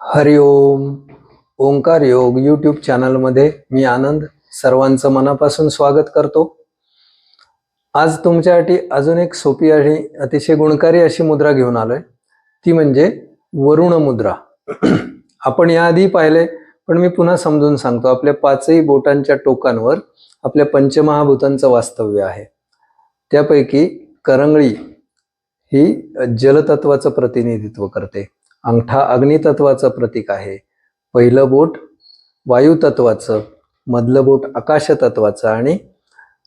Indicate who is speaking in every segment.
Speaker 1: हरिओम ओंकार योग यूट्यूब चॅनलमध्ये मी आनंद सर्वांचं मनापासून स्वागत करतो. आज तुमच्यासाठी अजून एक सोपी आणि अतिशय गुणकारी अशी मुद्रा घेऊन आलोय. ती म्हणजे वरुण मुद्रा. आपण याआधी पाहिले पण मी पुन्हा समजून सांगतो. आपल्या पाचही बोटांच्या टोकांवर आपल्या पंचमहाभूतांचं वास्तव्य आहे. त्यापैकी करंगळी ही जलतत्वाचं प्रतिनिधित्व करते. अंगठा अग्नितत्वाचं प्रतीक आहे. पहिलं बोट वायुतत्वाचं मधलं बोट आकाशतत्वाचं आणि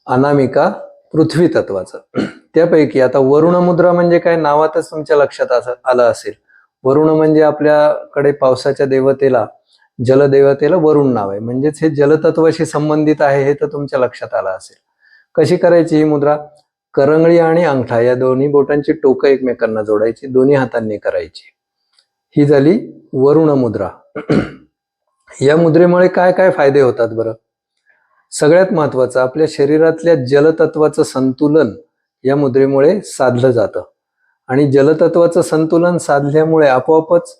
Speaker 1: अनामिका पृथ्वी तत्वाचं त्यापैकी आता वरुण मुद्रा म्हणजे काय नावातच तुमच्या लक्षात आलं असेल. वरुण म्हणजे आपल्याकडे पावसाच्या देवतेला जलदेवतेला वरुण नाव आहे. म्हणजेच हे जलतत्वाशी संबंधित आहे हे तर तुमच्या लक्षात आलं असेल. कशी करायची ही मुद्रा? करंगळी आणि अंगठा या दोन्ही बोटांची टोकं एकमेकांना जोडायची दोन्ही हातांनी करायची. ही झाली वरुण मुद्रा या मुद्रेमुळे काय काय फायदे होतात बरं? सगळ्यात महत्वाचं आपल्या शरीरातल्या जलतत्वाचं संतुलन या मुद्रेमुळे साधलं जातं. आणि जलतत्वाचं संतुलन साधल्यामुळे आपोआपच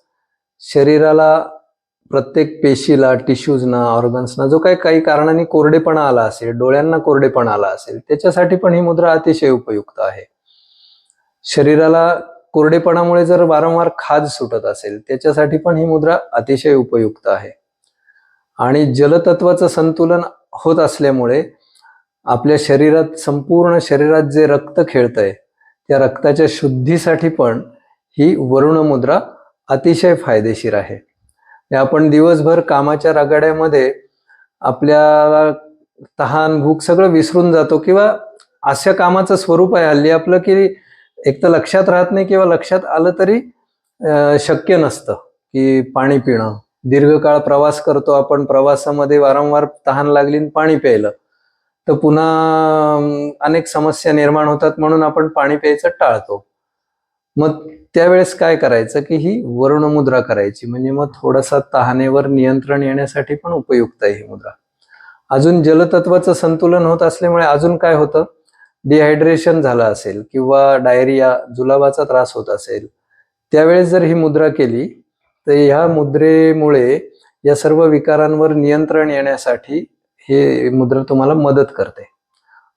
Speaker 1: शरीराला प्रत्येक पेशीला टिश्यूजना ऑर्गन्सना जो काही काही कारणाने कोरडेपणा आला असेल डोळ्यांना कोरडेपणा आला असेल त्याच्यासाठी पण ही मुद्रा अतिशय उपयुक्त आहे. शरीराला कोरडेपणामुळे जर वारंवार खाज सुटत असेल त्याच्यासाठी पण ही मुद्रा अतिशय उपयुक्त आहे. आणि जलतत्वाचं संतुलन होत असल्यामुळे आपल्या शरीरात संपूर्ण शरीरात जे रक्त खेळतंय त्या रक्ताच्या शुद्धीसाठी पण ही वरुण मुद्रा अतिशय फायदेशीर आहे. म्हणजे आपण दिवसभर कामाच्या रगाड्यामध्ये आपल्याला तहान भूक सगळं विसरून जातो किंवा अशा कामाचं स्वरूप आहे हल्ली आपलं की एक तर लक्षात राहत नाही किंवा लक्षात आलं तरी शक्य नसतं की पाणी पिणं. दीर्घकाळ प्रवास करतो आपण प्रवासामध्ये वारंवार तहान लागली आणि पाणी प्यायलं. तर पुन्हा अनेक समस्या निर्माण होतात म्हणून आपण पाणी प्यायचं टाळतो. मग त्यावेळेस काय करायचं की ही वरुण मुद्रा करायची. म्हणजे मग थोडासा तहानेवर नियंत्रण येण्यासाठी पण उपयुक्त आहे ही मुद्रा. अजून जलतत्वाचं संतुलन होत असल्यामुळे अजून काय होतं? डिहायड्रेशन झालं असेल किंवा डायरिया जुलाबाचा त्रास होत असेल त्यावेळेस जर ही मुद्रा केली तर ह्या मुद्रेमुळे या सर्व विकारांवर नियंत्रण येण्यासाठी हे मुद्रा तुम्हाला मदत करते.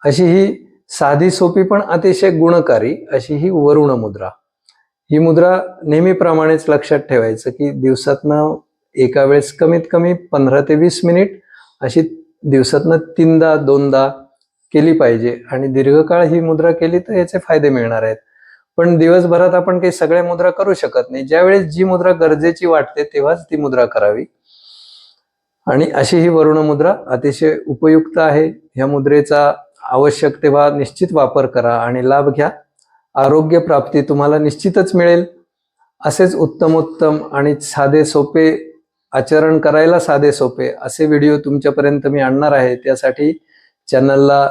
Speaker 1: अशी ही साधी सोपी पण अतिशय गुणकारी अशी ही वरुण मुद्रा. ही मुद्रा नेहमीप्रमाणेच लक्षात ठेवायचं की दिवसातनं एका वेळेस कमीत कमी पंधरा ते वीस मिनिट अशी दिवसातनं तीनदा दोनदा केली पाहिजे. आणि दीर्घकाळ ही मुद्रा केली तर याचे फायदे मिळणार आहेत. पण दिवसभरात आपण काही सगळ्या मुद्रा करू शकत नाही. ज्यावेळेस जी मुद्रा गरजेची वाटते तेव्हाच ती मुद्रा करावी. आणि अशी ही वरुण मुद्रा अतिशय उपयुक्त आहे. ह्या मुद्रेचा आवश्यक तेव्हा निश्चित वापर करा आणि लाभ घ्या. आरोग्य प्राप्ती तुम्हाला निश्चितच मिळेल. असेच उत्तमोत्तम आणि साधे सोपे आचरण करायला साधे सोपे असे व्हिडिओ तुमच्यापर्यंत मी आणणार आहे. त्यासाठी चॅनलला